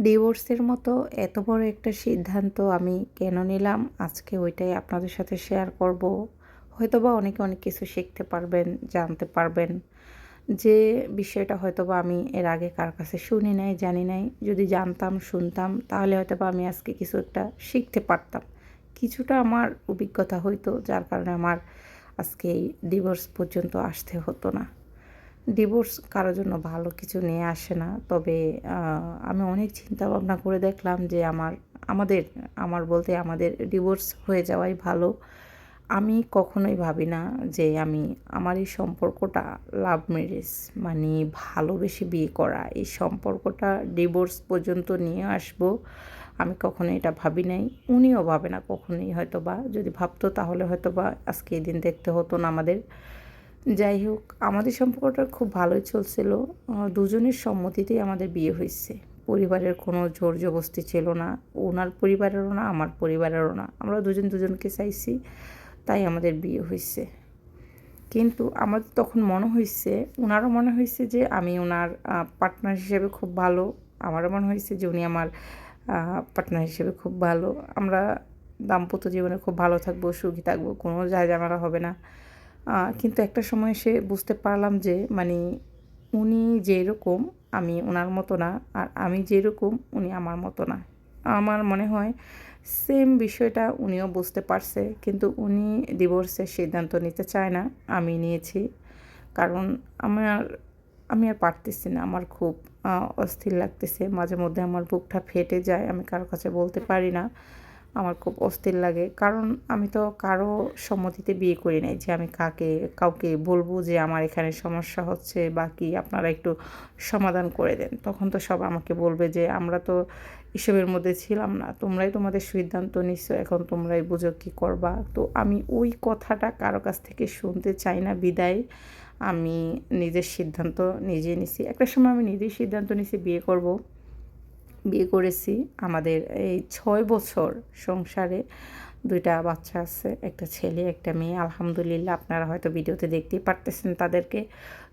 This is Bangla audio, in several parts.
ডিভোর্সের মতো এত বড় একটা সিদ্ধান্ত আমি কেন নিলাম? আজকে ওইটাই আপনাদের সাথে শেয়ার করব। হয়তোবা অনেকে অনেক কিছু শিখতে পারবেন, জানতে পারবেন। যে বিষয়টা হয়তোবা আমি এর আগে কার কাছে শুনি নাই, জানি নাই। যদি জানতাম, শুনতাম, তাহলে হয়তোবা আমি আজকে কিছু একটা শিখতে পারতাম। কিছুটা আমার অভিজ্ঞতা হইতো, যার কারণে আমার আজকে এই ডিভোর্স পর্যন্ত আসতে হতো না। ডিভোর্স কারোর জন্য ভালো কিছু নিয়ে আসে না। তবে আমি অনেক চিন্তা ভাবনা করে দেখলাম যে আমার, আমাদের, আমার বলতে আমাদের ডিভোর্স হয়ে যাওয়াই ভালো। আমি কখনোই ভাবি না যে আমি আমার এই সম্পর্কটা লাভ ম্যারেজ মানে ভালোবেসে বিয়ে করা, এই সম্পর্কটা ডিভোর্স পর্যন্ত নিয়ে আসব। আমি কখনো এটা ভাবি নাই। উনিও ভাবে না কখনোই হয়তো বা যদি ভাবতো তাহলে হয়তো বা আজকে এই দিন দেখতে হতো না আমাদের। যাই হোক, আমাদের সম্পর্কটা খুব ভালোই চলছিল। দুজনের সম্মতিতেই আমাদের বিয়ে হয়েছে। পরিবারের কোনো জোর জবস্তি ছিল না। ওনার পরিবারেরও না, আমার পরিবারেরও না। আমরা দুজন দুজনকে চাইছি, তাই আমাদের বিয়ে হয়েছে। কিন্তু আমার তখন মনে হয়েছে, ওনারও মনে হয়েছে যে আমি ওনার পার্টনার হিসেবে খুব ভালো। আমারও মনে হয়েছে যে উনি আমার পার্টনার হিসেবে খুব ভালো। আমরা দাম্পত্য জীবনে খুব ভালো থাকব, সুখী থাকব, কোনো যায় ঝামেলা হবে না। কিন্তু একটা সময় এসে বুঝতে পারলাম যে মানে উনি যেরকম, আমি ওনার মতো না, আর আমি যেরকম, উনি আমার মতো না। আমার মনে হয় সেম বিষয়টা উনিও বুঝতে পারছে, কিন্তু উনি ডিভোর্সের সিদ্ধান্ত নিতে চায় না, আমি নিয়েছি। কারণ আমার আমি আর পারতেছি না, আমার খুব অস্থির লাগতেছে। মাঝে মধ্যে আমার বুকটা ফেটে যায়, আমি কারও কাছে বলতে পারি না। আমার খুব অস্থির লাগে। কারণ আমি তো কারও সম্মতিতে বিয়ে করি নাই যে আমি কাকে, কাউকে বলব যে আমার এখানে সমস্যা হচ্ছে বা কি আপনারা একটু সমাধান করে দেন। তখন তো সব আমাকে বলবে যে, আমরা তো এসবের মধ্যে ছিলাম না, তোমরাই তোমাদের সিদ্ধান্ত নিচ্ছ এখন তোমরাই বুঝো কী করবা। তো আমি ওই কথাটা কারও কাছ থেকে শুনতে চাই না বিদায়। আমি নিজের সিদ্ধান্ত নিজে নিছি। একটা সময় আমি নিজেই সিদ্ধান্ত নিছি বিয়ে করব। বিয়ে করেছি। আমাদের এই ছয় বছর সংসারে দুইটা বাচ্চা আছে, একটা ছেলে, একটা মেয়ে। আলহামদুলিল্লাহ, আপনারা হয়তো ভিডিওতে দেখতেই পারতেছেন তাদেরকে।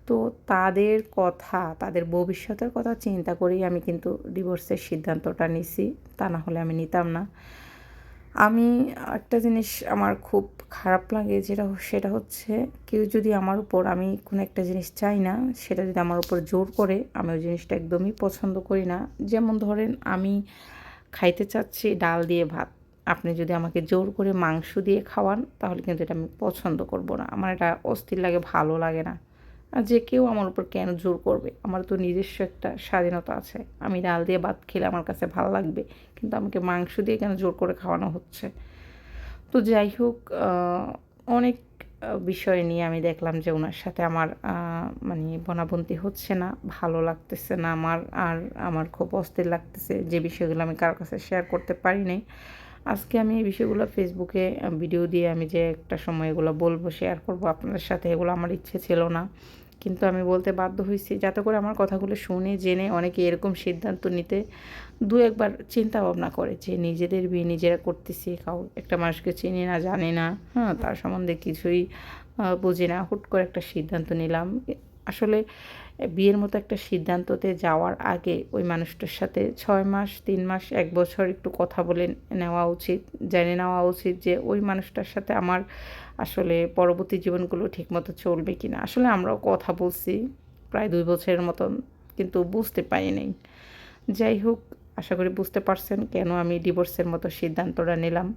তো তাদের কথা, তাদের ভবিষ্যতের কথা চিন্তা করেই আমি কিন্তু ডিভোর্সের সিদ্ধান্তটা নিছি। তা না হলে আমি নিতাম না। আমি একটা জিনিস আমার খুব খারাপ লাগে যেটা সেটা হচ্ছে কেউ যদি আমার উপর, আমি কোনো একটা জিনিস চাই না, সেটা যদি আমার উপর জোর করে, আমি ওই জিনিসটা একদমই পছন্দ করি না। যেমন ধরেন, আমি খাইতে চাচ্ছি ডাল দিয়ে ভাত। আপনি যদি আমাকে জোর করে মাংস দিয়ে খাওয়ান, তাহলে কিন্তু এটা আমি পছন্দ করব না। আমার এটা অস্থির লাগে, ভালো লাগে না। যে কেউ আমার উপর কেন জোর করবে? আমার তো নিজস্ব একটা স্বাধীনতা আছে। আমি ডাল দিয়ে ভাত খেলে আমার কাছে ভালো লাগবে, কিন্তু আমাকে মাংস দিয়ে কেন জোর করে খাওয়ানো হচ্ছে? তো যাই হোক অনেক বিষয় নিয়ে আমি দেখলাম যে ওনার সাথে আমার মানে বনাবন্তি হচ্ছে না, ভালো লাগতেছে না আমার, আর আমার খুব অস্থির লাগতেছে। যে বিষয়গুলো আমি কারোর কাছে শেয়ার করতে পারি নাই। আজকে আমি এই বিষয়গুলো ফেসবুকে ভিডিও দিয়ে আমি যে একটা সময় এগুলো বলব শেয়ার করব আপনাদের সাথে, এগুলো আমার ইচ্ছে ছিল না। কিন্তু আমি বলতে বাধ্য হয়েছি, যাতে করে আমার কথাগুলো শুনে, জেনে অনেকে এরকম সিদ্ধান্ত নিতে দু একবার চিন্তা ভাবনা করে যে নিজেদের বিয়ে নিজেরা করতেছি, কাউ একটা মানুষকে চিনি না, জানি না। হ্যাঁ তার সম্বন্ধে কিছুই বুঝি না। হুট করে একটা সিদ্ধান্ত নিলাম। আসলে বিয়ের মতো একটা সিদ্ধান্ততে যাওয়ার আগে ওই মানুষটার সাথে ছয় মাস, তিন মাস, এক বছর একটু কথা বলে নেওয়া উচিত, জেনে নেওয়া উচিত যে ওই মানুষটার সাথে আমার আসলে পরবর্তী জীবনগুলো ঠিকমতো চলবে কি না আসলে আমরাও কথা বলছি প্রায় দুই বছরের মতন, কিন্তু বুঝতে পারিনি যাই হোক, আশা করি বুঝতে পারছেন কেন আমি ডিভোর্সের মতো সিদ্ধান্তটা নিলাম।